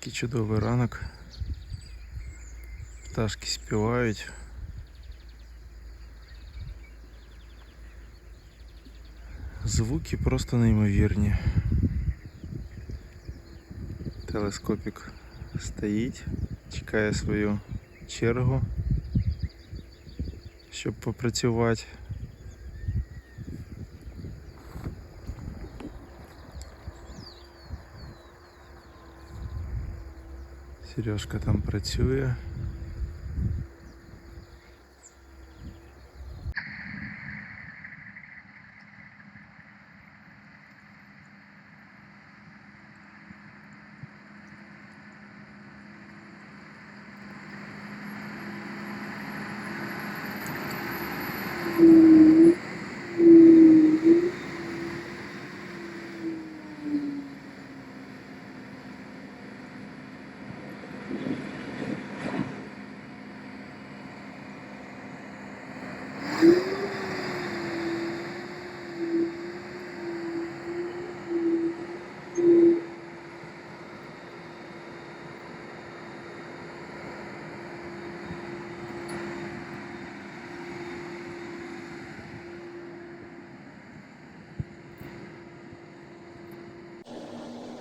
Такий чудовий ранок. Пташки співають. Звуки просто неймовірні. Телескопік стоїть, чекає свою чергу, щоб попрацювати. Сережка там працює.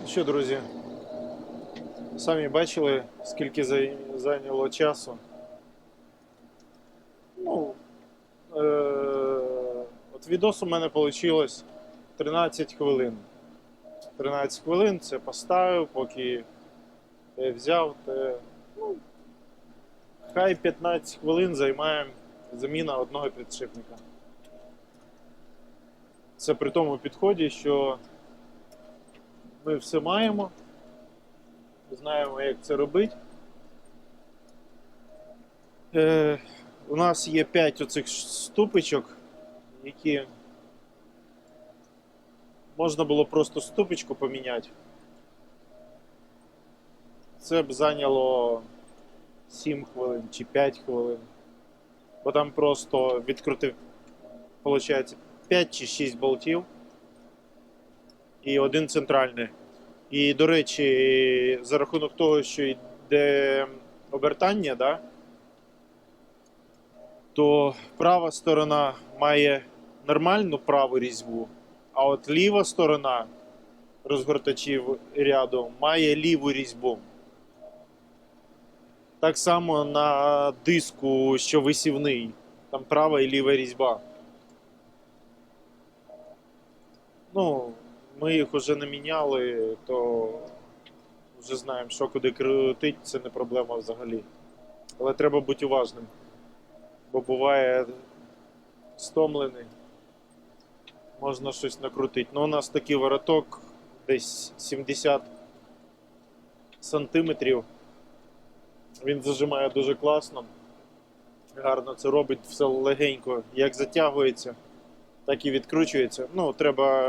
Що, друзі, самі бачили, скільки зайняло часу. Ну, е- от відос у мене вийшло 13 хвилин. 13 хвилин це поставив, поки взяв, те. Ну, хай 15 хвилин займає заміна одного підшипника. Це при тому підході, що ми все маємо, знаємо, як це робити. Е, у нас є 5 оцих ступичок, які можна було просто ступичку поміняти. Це б зайняло 7 хвилин чи 5 хвилин. Бо там просто відкрутив, виходить, 5 чи 6 болтів і один центральний. І, до речі, за рахунок того, що йде обертання, да, то права сторона має нормальну праву різьбу, а от ліва сторона розгортачів ряду має ліву різьбу. Так само на диску, що висівний, там права і ліва різьба. Ну, ми їх вже не міняли, то вже знаємо, що куди крутить, це не проблема взагалі. Але треба бути уважним. Бо буває стомлений, можна щось накрутити. Ну, у нас такий вороток десь 70 сантиметрів. Він зажимає дуже класно. Гарно це робить, все легенько. Як затягується, так і відкручується. Ну, треба,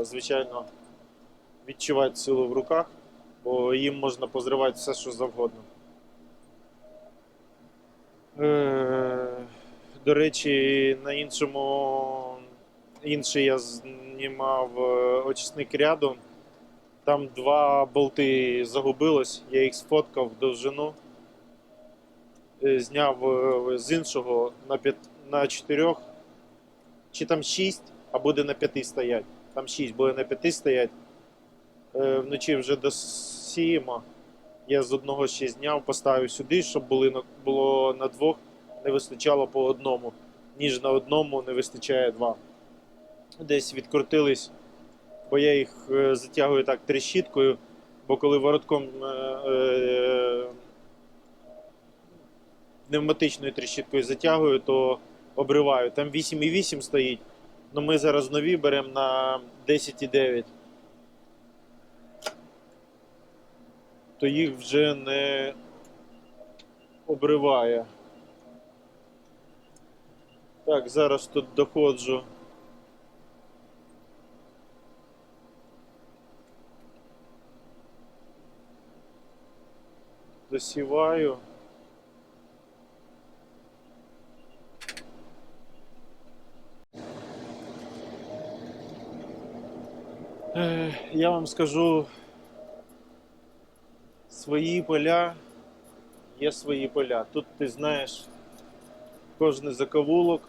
е, звичайно, відчувати силу в руках, бо їм можна позривати все, що завгодно. Е, До речі, на іншому інший я знімав е, очисник ряду. Там два болти загубилось, я їх сфоткав в довжину. Зняв з іншого на, п'ят... на чотирьох, чи там шість, а буде на п'яти стоять. Там шість буде на п'яти стоять. Е, Вночі вже досіємо. Я з одного ще зняв, поставив сюди, щоб були на, було на двох, не вистачало по одному. Ніж на одному не вистачає два. Десь відкрутились, бо я їх е, затягую так трещіткою, бо коли воротком е, е, пневматичною трещіткою затягую, то обриваю. Там 8,8 стоїть, але ми зараз нові беремо на 10,9. то їх вже не обриває. Так, зараз тут доходжу. Досіваю. Я вам скажу свої поля, є свої поля. Тут ти знаєш кожний закавулок.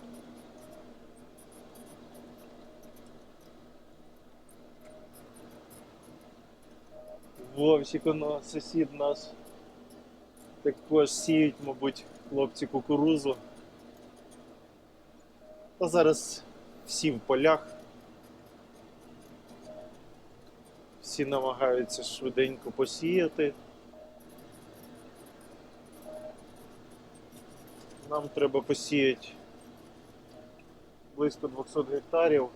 Вовчик, воно сусід наш. Також сіють, мабуть, хлопці кукурузу. Та зараз всі в полях. Всі намагаються швиденько посіяти. Нам треба посіяти близько 200 гектарів.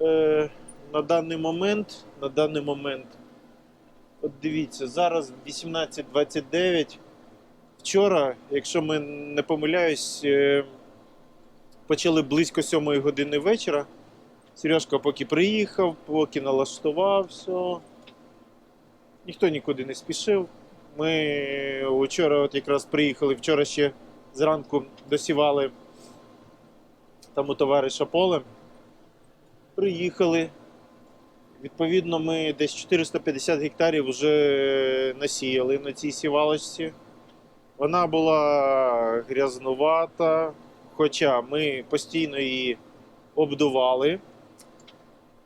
Е, на даний момент, на даний момент, от дивіться, зараз 18.29. Вчора, якщо ми не помиляюсь, е, почали близько 7 години вечора. Сережка поки приїхав, поки налаштував все. Ніхто нікуди не спішив. Ми вчора от якраз приїхали, вчора ще зранку досівали там у товариша поле. Приїхали. Відповідно, ми десь 450 гектарів вже насіяли на цій сівалочці. Вона була грязнувата, хоча ми постійно її обдували.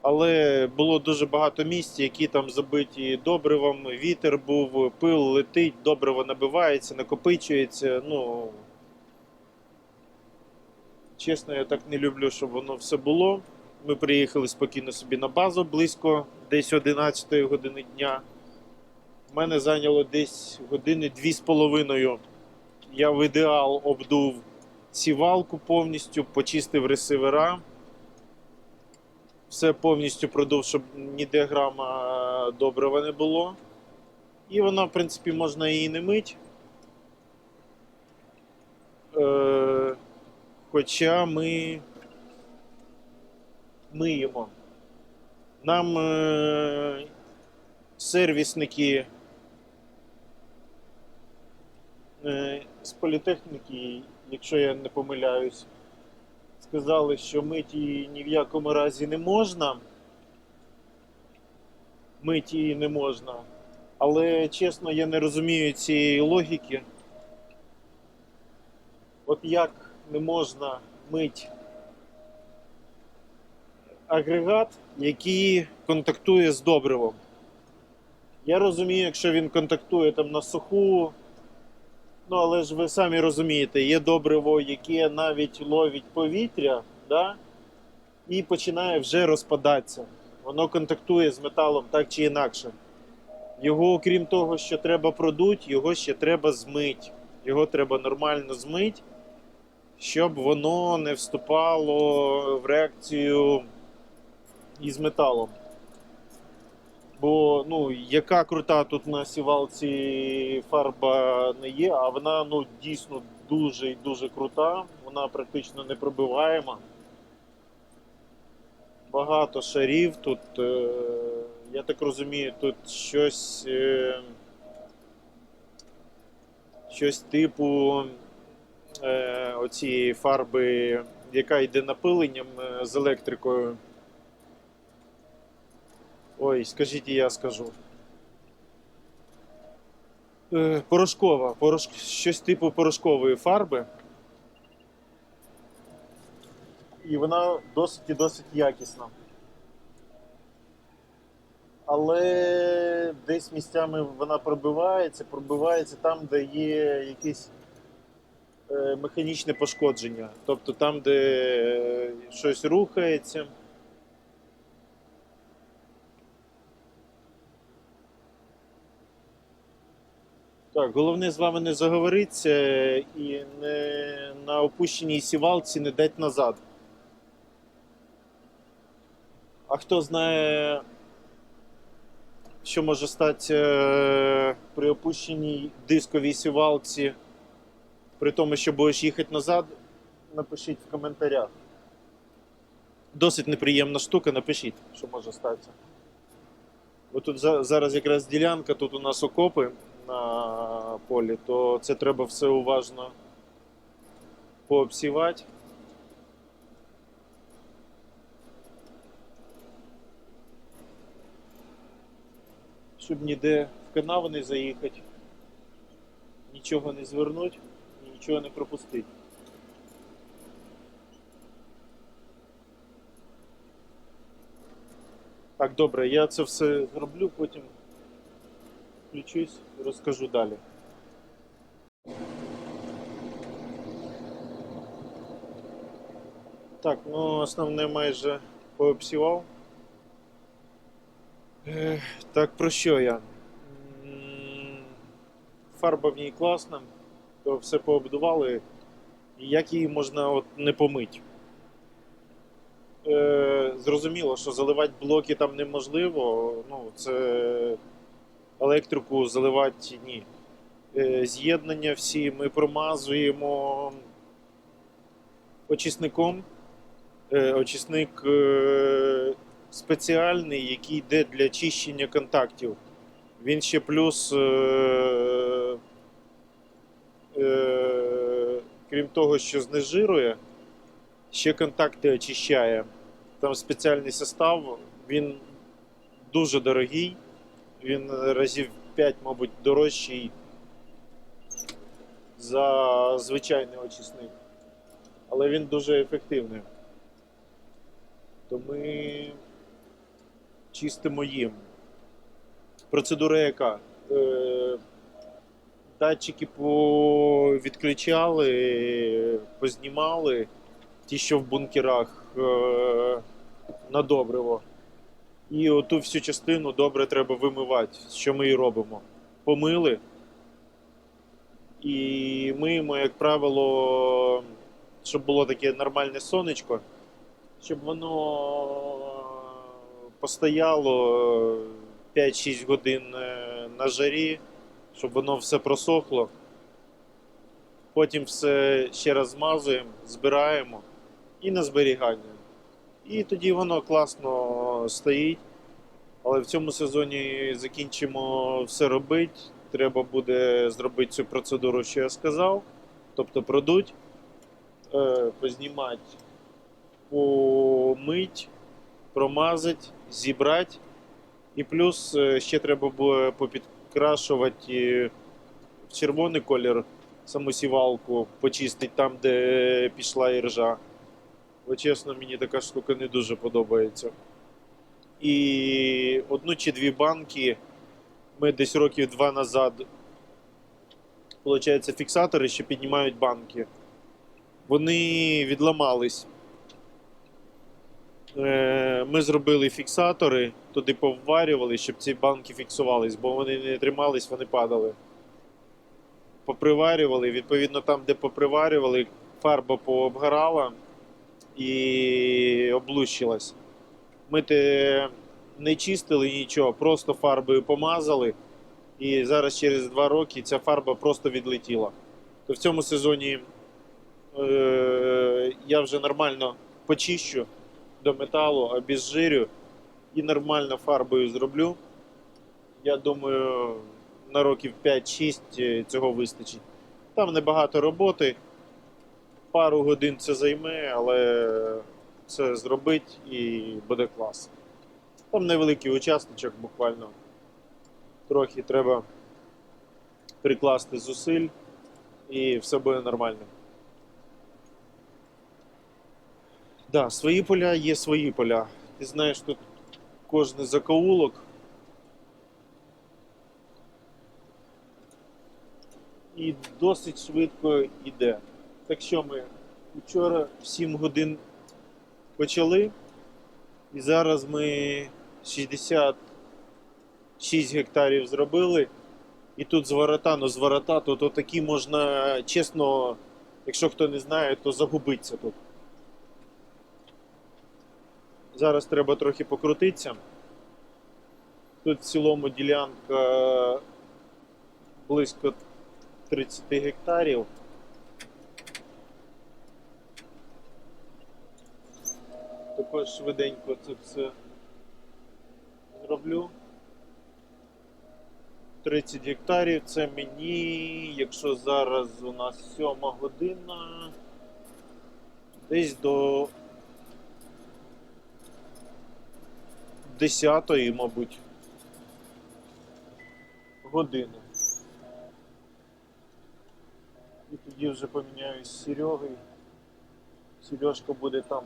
Але було дуже багато місць, які там забиті добривом, вітер був, пил летить, добриво набивається, накопичується. Ну, чесно, я так не люблю, щоб воно все було. Ми приїхали спокійно собі на базу близько десь 11 години дня. У мене зайняло десь години дві з половиною. Я в ідеал обдув сівалку повністю, почистив ресивера. Все повністю продув, щоб ніде грама добрива не було. І вона, в принципі, можна її не мить. Е, хоча ми миємо. Нам е, сервісники е, з політехніки, якщо я не помиляюсь, сказали, що мити її ні в якому разі не можна. Мити її не можна. Але чесно, я не розумію цієї логіки. От як не можна мити агрегат, який контактує з добривом. Я розумію, якщо він контактує там на суху, ну але ж ви самі розумієте, є добриво, яке навіть ловить повітря, да, і починає вже розпадатися. Воно контактує з металом так чи інакше. Його, окрім того, що треба продуть, його ще треба змити. Його треба нормально змити, щоб воно не вступало в реакцію із металом. Бо ну, яка крута тут на сівалці фарба не є, а вона ну, дійсно дуже і дуже крута, вона практично не пробиваєма. Багато шарів тут, е, я так розумію, тут щось, е, щось типу е, оцієї фарби, яка йде напиленням е, з електрикою. Ой, скажіть, і я скажу. Е, Порошкова, порош... щось типу порошкової фарби. І вона досить і досить якісна. Але десь місцями вона пробивається, пробивається там, де є якісь е, механічне пошкодження. Тобто там, де е, щось рухається. Так, головне з вами не заговоритися і не на опущеній сівалці не дать назад. А хто знає, що може статися е, при опущеній дисковій сівалці, при тому, що будеш їхати назад, напишіть в коментарях. Досить неприємна штука, напишіть, що може статися. Бо тут зараз якраз ділянка, тут у нас окопи на полі, то це треба все уважно пообсівати. Щоб ніде в канаву не заїхати, нічого не звернути і нічого не пропустити. Так, добре, я це все зроблю, потім включусь і розкажу далі. Так, ну основне майже пообсівав. Так, про що я? Фарба в ній класна, то все пообдували. Як її можна от не помити? Е, зрозуміло, що заливати блоки там неможливо. Ну, це електрику заливати ні. Е, з'єднання всі ми промазуємо очисником. Е, очисник е, спеціальний, який йде для чищення контактів. Він ще плюс, крім того, що знежирує, ще контакти очищає. Там спеціальний состав, він дуже дорогий, він разів 5, мабуть, дорожчий за звичайний очисник. Але він дуже ефективний. То ми чистимо їм. Процедура яка? Е, датчики відключали, познімали, ті, що в бункерах е, на добриво. І оту всю частину добре треба вимивати, що ми і робимо. Помили. І миємо, як правило, щоб було таке нормальне сонечко, щоб воно постояло 5-6 годин е, на жарі, щоб воно все просохло. Потім все ще раз змазуємо, збираємо і на зберігання. І тоді воно класно стоїть. Але в цьому сезоні закінчимо все робити. Треба буде зробити цю процедуру, що я сказав. Тобто продуть, е, познімати, помить, промазати, зібрати. І плюс е, ще треба буде попідкрашувати в червоний колір саму сівалку, почистити там, де пішла іржа. Бо чесно, мені така штука не дуже подобається. І одну чи дві банки ми десь років два назад, виходить, фіксатори, що піднімають банки. Вони відламались. Е, Ми зробили фіксатори, туди повварювали, щоб ці банки фіксувались, бо вони не тримались, вони падали. Поприварювали, відповідно, там, де поприварювали, фарба пообгорала і облущилась. Ми не чистили нічого, просто фарбою помазали. І зараз через два роки ця фарба просто відлетіла. То в цьому сезоні е, я вже нормально почищу до металу, обезжирю і нормально фарбою зроблю. Я думаю, на років 5-6 цього вистачить. Там небагато роботи, пару годин це займе, але це зробить і буде клас. Там невеликий участочок, буквально трохи треба прикласти зусиль і все буде нормально. Да, свої поля є свої поля. Ти знаєш, тут кожний закоулок. І досить швидко йде. Так що ми вчора в 7 годин почали, і зараз ми 66 гектарів зробили. І тут з ворота, ну з ворота, то, то такі можна, чесно, якщо хто не знає, то загубитися тут. Зараз треба трохи покрутитися. Тут в цілому ділянка близько 30 гектарів. Також швиденько це все зроблю. 30 гектарів це мені, якщо зараз у нас 7 година, десь до 10, мабуть. години. І тоді вже поміняюсь з Серегою. Сережка буде там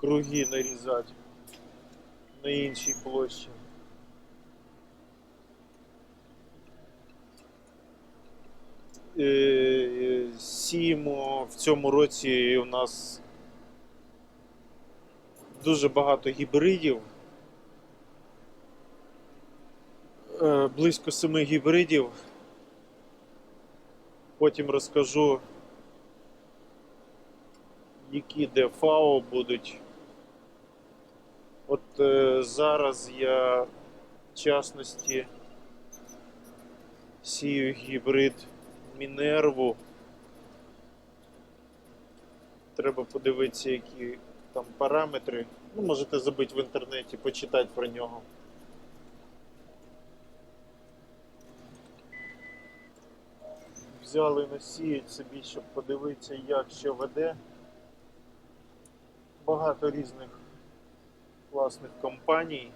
круги нарізати на іншій площі. Е, Сіємо в цьому році у нас дуже багато гібридів. Е, Близько семи гібридів. Потім розкажу, які де ФАО будуть. От е, зараз я в частності сію гібрид Мінерву. Треба подивитися, які там параметри. Ну, можете забити в інтернеті, почитати про нього. Взяли насіять собі, щоб подивитися, як що веде. Багато різних класних компаній.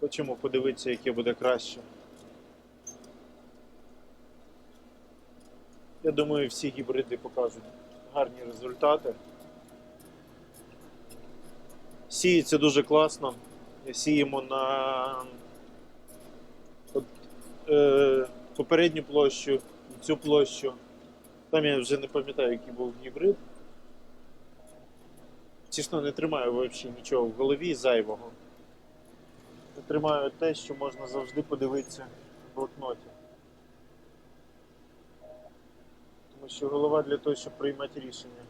Хочемо подивитися, яке буде краще. Я думаю, всі гібриди покажуть гарні результати. Сіється дуже класно. Сіємо на е, попередню площу, цю площу. Там я вже не пам'ятаю, який був гібрид. Чесно, не тримаю взагалі нічого в голові зайвого. Тримаю те, що можна завжди подивитися в блокноті. Тому що голова для того, щоб приймати рішення,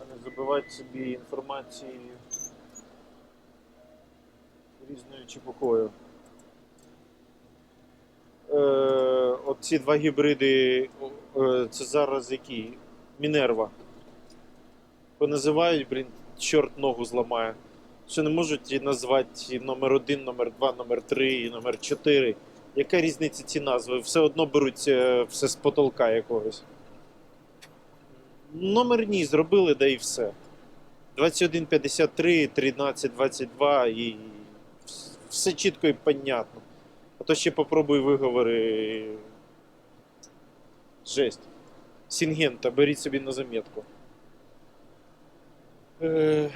а не забивати собі інформації різною чепухою. Е, от ці два гібриди, е, це зараз які? Мінерва. Поназивають, блін, чорт ногу зламає. Що не можуть назвати номер 1, номер 2, номер 3 і номер 4. Яка різниця ці назви? Все одно беруть е, все з потолка якогось. Номерні зробили, да і все. 2153, 1322 і все чітко і понятно. А то ще попробуй виговори. Жесть. Сінгента, беріть собі на замітку. Е...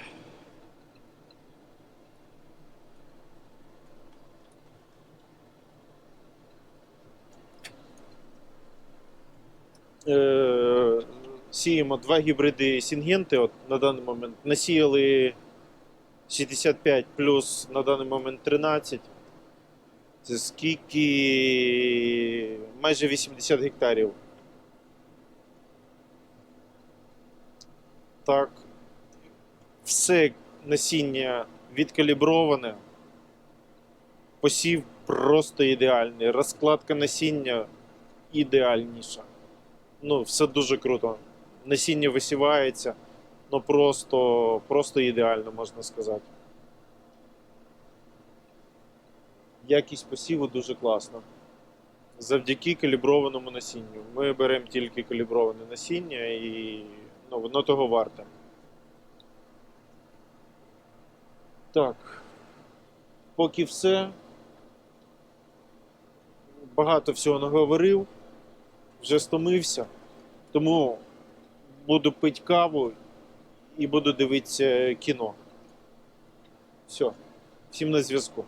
Е, Сіємо два гібриди Сінгенти от, на даний момент. Насіяли 65 плюс на даний момент 13. Це скільки майже 80 гектарів. Так. Все насіння відкаліброване. Посів просто ідеальний. Розкладка насіння ідеальніша. Ну, все дуже круто. Насіння висівається, ну просто, просто ідеально, можна сказати. Якість посіву дуже класна. Завдяки каліброваному насінню. Ми беремо тільки каліброване насіння і ну, воно того варте. Так. Поки все. Багато всього наговорив, вже стомився. Тому буду пити каву і буду дивитися кіно. Все. Всім на зв'язку.